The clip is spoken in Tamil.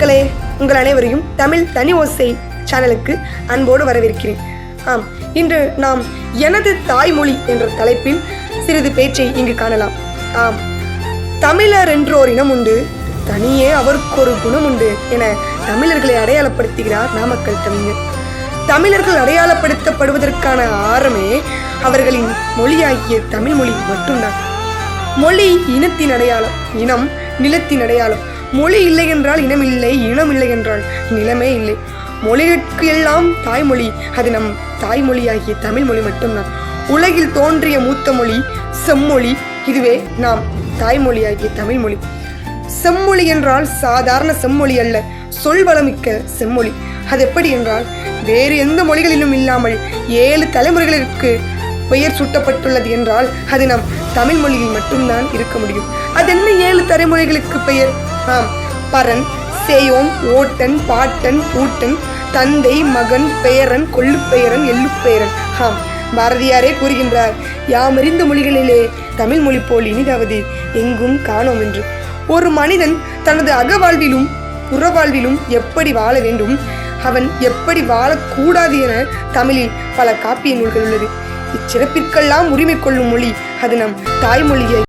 மக்களே உங்கள் அனைவரையும் தமிழ் தனி ஓசை சேனலுக்கு அன்போடு வரவேற்கிறேன். ஆம் இன்று நாம் எனது தாய்மொழி என்ற தலைப்பில் சிறிது பேச்சை இங்கு காணலாம். ஆம் தமிழர் என்றோர் இனம் உண்டு தனியே அவருக்கொரு குணம் உண்டு என தமிழர்களை அடையாளப்படுத்துகிறார் நாமக்கல் கவிஞர் தமிழர்கள் அடையாளப்படுத்தப்படுவதற்கான ஆரமே அவர்களின் மொழியாகிய தமிழ் மொழி மட்டும்தான். மொழி இனத்தின் அடையாளம் இனம் நிலத்தின் அடையாளம் மொழி இல்லை என்றால் இனம் இல்லை இனம் இல்லை என்றால் நிலமே இல்லை. மொழிகளுக்கு எல்லாம் தாய்மொழி அது நம் தாய்மொழியாகிய தமிழ் மொழி மட்டும்தான். உலகில் தோன்றிய மூத்த மொழி செம்மொழி இதுவே நாம் தாய்மொழியாகிய தமிழ் மொழி. செம்மொழி என்றால் சாதாரண செம்மொழி அல்ல சொல்வளமிக்க செம்மொழி. அது எப்படி என்றால் வேறு எந்த மொழிகளிலும் இல்லாமல் ஏழு தலைமுறைகளிற்கு பெயர் சூட்டப்பட்டுள்ளது என்றால் அது நம் தமிழ் மொழியில் மட்டும்தான் இருக்க முடியும். அது என்ன ஏழு தலைமுறைகளுக்கு பெயர்? ஆம் பரன் சேயோன் ஓட்டன் பாட்டன் பூட்டன் தந்தை மகன் பெயரன் கொள்ளுப்பெயரன் எள்ளுப்பெயரன் ஆம் பாரதியாரே கூறுகின்றார். யாமறிந்த மொழிகளிலே தமிழ் மொழி போல் இனிதாவது எங்கும் காணோம் என்று. ஒரு மனிதன் தனது அகவாழ்விலும் புறவாழ்விலும் எப்படி வாழ வேண்டும்? அவன் எப்படி வாழக்கூடாது என தமிழில் பல காப்பிய நூல்கள் உள்ளது. இச்சிறப்பிற்கெல்லாம் உரிமை கொள்ளும் மொழி அது நம் தாய்மொழியை.